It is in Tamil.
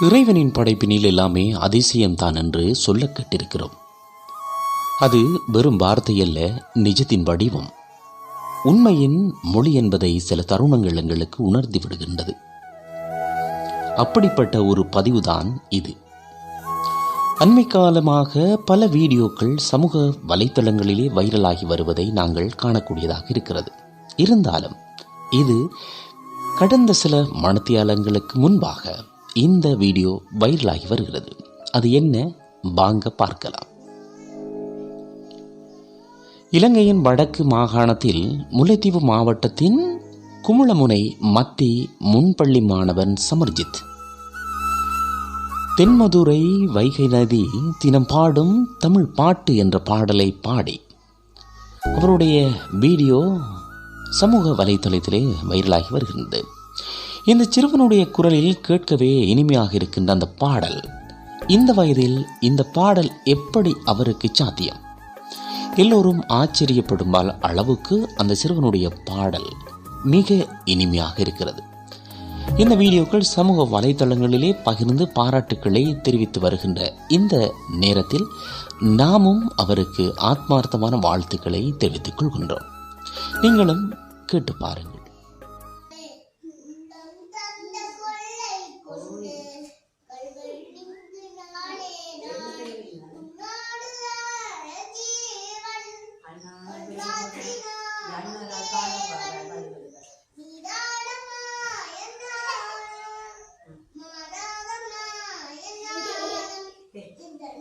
இறைவனின் படைப்பினில் எல்லாமே அதிசயம்தான் என்று சொல்லக் கேட்டிருக்கிறோம். அது வெறும் வார்த்தையல்ல நிஜத்தின் வடிவம். உண்மையின் மொழி என்பதை சில தருணங்கள் எங்களுக்கு உணர்த்தி விடுகின்றது. அப்படிப்பட்ட ஒரு பதிவுதான் இது. அண்மை காலமாக பல வீடியோக்கள் சமூக வலைத்தளங்களிலே வைரலாகி வருவதை நாங்கள் காணக்கூடியதாக இருக்கிறது. இருந்தாலும் இது கடந்த சில மணத்தியாலங்களுக்கு முன்பாக இந்த வீடியோ வைரலாகி வருகிறது. அது என்ன? வாங்க பார்க்கலாம். இலங்கையின் வடக்கு மாகாணத்தில் முல்லைத்தீவு மாவட்டத்தின் குமுளமுனை மத்தி முன்பள்ளி மாணவன் சமர்ஜித். தென்மதுரை வைகை நதி தினம் பாடும் தமிழ் பாட்டு என்ற பாடலை பாடி. அவருடைய வீடியோ சமூக வலைத்தளத்திலே வைரலாகி வருகின்றது இந்த சிறுவனுடைய குரலில் கேட்கவே இனிமையாக இருக்கின்ற அந்த பாடல். இந்த வயதில் இந்த பாடல் எப்படி அவருக்கு சாத்தியம்? எல்லோரும் ஆச்சரியப்படும் அளவுக்கு அந்த சிறுவனுடைய பாடல் மிக இனிமையாக இருக்கிறது. இந்த வீடியோக்கள் சமூக வலைதளங்களிலே பகிர்ந்து பாராட்டுக்களை தெரிவித்து வருகின்ற இந்த நேரத்தில் நாமும் அவருக்கு ஆத்மார்த்தமான வாழ்த்துக்களை தெரிவித்துக் கொள்கின்றோம். நீங்களும் கேட்டு பாருங்கள்.